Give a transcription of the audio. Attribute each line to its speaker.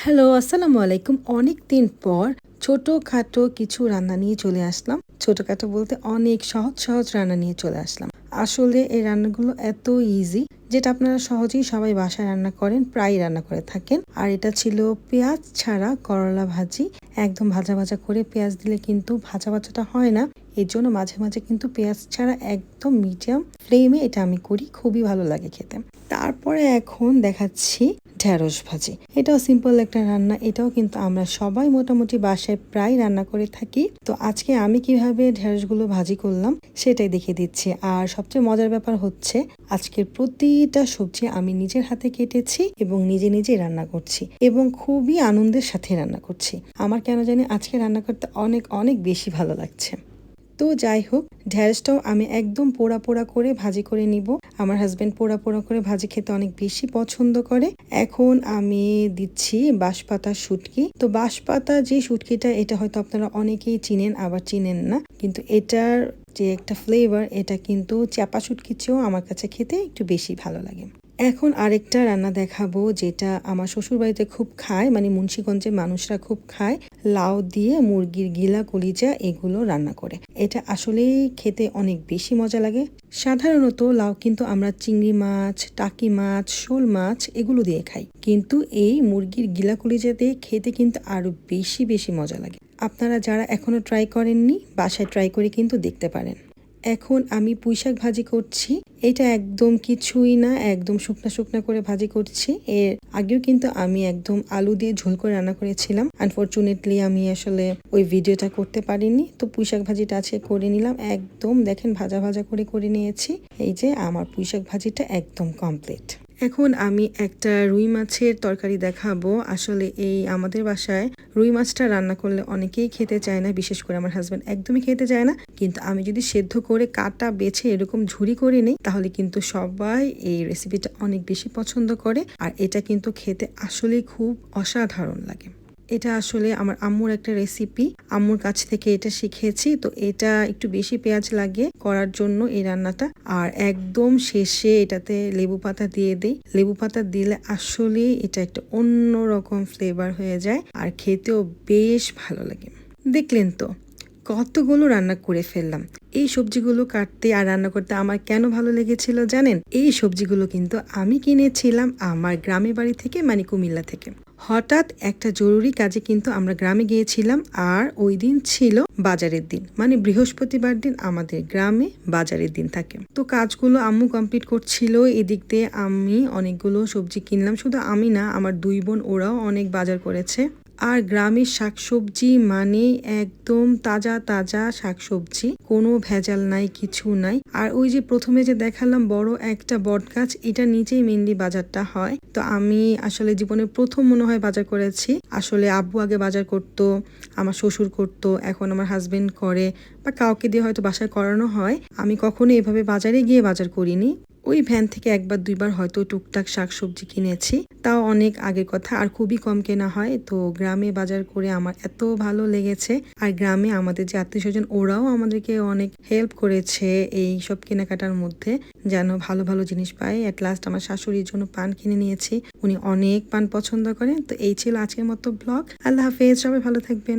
Speaker 1: Hello, আসসালামু আলাইকুম। অনেক দিন পর ছোটোখাটো কিছু রান্না নিয়ে চলে আসলাম। ছোটোখাটো বলতে অনেক সহজ সহজ রান্না নিয়ে চলে আসলাম। আসলে এই রান্নাগুলো এত ইজি যেটা আপনারা সহজেই সবাই বাসায় রান্না করেন প্রায় রান্না করে থাকেন। আর এটা ছিল পেঁয়াজ ছাড়া করলা ভাজি। একদম ভাজা ভাজা করে পেঁয়াজ দিলে কিন্তু ভাজা ভাজাটা হয় না। এর জন্য মাঝে মাঝে কিন্তু পেঁয়াজ ছাড়া একদম মিডিয়াম ফ্লেমে এটা আমি করি। খুবই ভালো লাগে খেতে। তারপরে এখন দেখাচ্ছি ঢ্যাঁড়স ভাজি। এটাও সিম্পল একটা রান্না, এটাও কিন্তু আমরা সবাই মোটামুটি বাসায় প্রায় রান্না করে থাকি। তো আজকে আমি কীভাবে ঢ্যাঁড়সগুলো ভাজি করলাম সেটাই দেখিয়ে দিচ্ছি। আর সবচেয়ে মজার ব্যাপার হচ্ছে, আজকের প্রতিটা সবজি আমি নিজের হাতে কেটেছি এবং নিজে নিজে রান্না করছি এবং খুবই আনন্দের সাথে রান্না করছি। আমার কেন জানি আজকে রান্না করতে অনেক অনেক বেশি ভালো লাগছে। তো যাই হোক ঢ্যাঁড়সটাও আমি একদম পোড়া পোড়া করে ভাজি করে নিব। আমার হাজব্যান্ড পোড়া পোড়া করে ভাজি খেতে অনেক বেশি পছন্দ করে। এখন আমি দিচ্ছি বাঁশপাতার শুটকি। তো বাঁশপাতা যে শুটকিটা, এটা হয়তো আপনারা অনেকেই চিনেন, আবার চিনেন না। কিন্তু এটার যে একটা ফ্লেভার এটা কিন্তু চাপা শুটকির চেয়েও আমার কাছে খেতে একটু বেশি ভালো লাগে। এখন আরেকটা রান্না দেখাবো, যেটা আমার শ্বশুর বাড়িতে খুব খায় মানে মুন্সীগঞ্জের মানুষরা খুব খায়। লাউ দিয়ে মুরগির গিলা, কলিজা এগুলো রান্না করে। এটা আসলেই খেতে অনেক বেশি মজা লাগে। সাধারণত লাউ কিন্তু আমরা চিংড়ি মাছ, টাকি মাছ, শোল মাছ এগুলো দিয়ে খাই। কিন্তু এই মুরগির গিলা, কলিজা দিয়ে খেতে কিন্তু আরও বেশি বেশি মজা লাগে। আপনারা যারা এখনও ট্রাই করেননি, বাসায় ট্রাই করে কিন্তু দেখতে পারেন। এখন আমি পুঁইশাক ভাজি করছি। এটা একদম কিছুই না, একদম শুকনা শুকনা করে ভাজি করছি। এর আগেও কিন্তু আমি একদম আলু দিয়ে ঝোল করে রান্না করেছিলাম। আনফর্চুনেটলি আমি আসলে ওই ভিডিওটা করতে পারিনি। তো পুঁইশাক ভাজিটা আছে করে নিলাম। একদম দেখেন ভাজা ভাজা করে করে নিয়েছি। এই যে আমার পুঁইশাক ভাজিটা একদম কমপ্লিট এখন আমি একটা রুই মাছের তরকারি দেখাবো। আসলে এই আমাদের বাসায় রুই মাছটা রান্না করলে অনেকেই খেতে চায় না, বিশেষ করে আমার হাজব্যান্ড একদমই খেতে চায় না। কিন্তু আমি যদি সেদ্ধ করে কাটা, বেছে এরকম ঝুরি করে নিই, তাহলে কিন্তু সবাই এই রেসিপিটা অনেক বেশি পছন্দ করে। আর এটা কিন্তু খেতে আসলেই খুব অসাধারণ লাগে। এটা আসলে আমার আম্মুর একটা রেসিপি আম্মুর কাছ থেকে এটা শিখেছি, তো এটা একটু বেশি পেঁয়াজ লাগে করার জন্য এই রান্নাটা। আর একদম শেষে এটাতে লেবু পাতা দিয়ে দেই। লেবু পাতা দিলে আসলে এটা একটা অন্য রকম ফ্লেভার হয়ে যায় আর খেতেও বেশ ভালো লাগে। দেখলেন তো, কতগুলো রান্না করে ফেললাম। এই সবজিগুলো কাটতে আর রান্না করতে আমার কেন ভালো লেগেছিল জানেন? এই সবজিগুলো কিন্তু আমি কিনেছিলাম আমার গ্রামের বাড়ি থেকে মানে কুমিল্লা থেকে। হঠাৎ একটা জরুরি কাজে কিন্তু আমরা গ্রামে গিয়েছিলাম আর ওই দিন ছিল বাজারের দিন মানে বৃহস্পতিবার দিন আমাদের গ্রামে বাজারের দিন থাকে। তো কাজগুলো আম্মু কমপ্লিট করছিল, এদিক দিয়ে আমি অনেকগুলো সবজি কিনলাম। শুধু আমি না, আমার দুই বোন ওরাও অনেক বাজার করেছে। আর গ্রামের শাকসবজি মানে একদম তাজা তাজা শাকসবজি। কোনো ভেজাল নাই, কিছু নাই। আর ওই যে প্রথমে যে দেখালাম বড় একটা বট গাছ এটা নিচেই মেনলি বাজারটা হয়। তো আমি আসলে জীবনে প্রথম মনে হয় বাজার করেছি। আসলে আব্বু আগে বাজার করতো, আমার শ্বশুর করতো, এখন আমার হাজবেন্ড করে, বা কাউকে দিয়ে হয়তো বাসায় করানো হয়। আমি কখনো এভাবে বাজারে গিয়ে বাজার করিনি। ওই ভ্যান থেকে একবার, দুইবার হয়তো টুকটাক শাকসবজি কিনেছি। তাও অনেক আগের কথা, আর খুবই কম কেনা হয়। তো গ্রামে বাজার করে আমার এত ভালো লেগেছে, আর গ্রামে আমাদের যে আত্মীয় স্বজন ওরাও আমাদেরকে অনেক হেল্প করেছে এই সব কেনাকাটার মধ্যে, যেন ভালো ভালো জিনিস পাই অ্যাট লাস্ট আমার শাশুড়ির জন্য পান কিনে নিয়েছি। উনি অনেক পান পছন্দ করেন। তো এই ছিল আজকের মতো ব্লগ আল্লাহ হাফেজ, সবাই ভালো থাকবেন।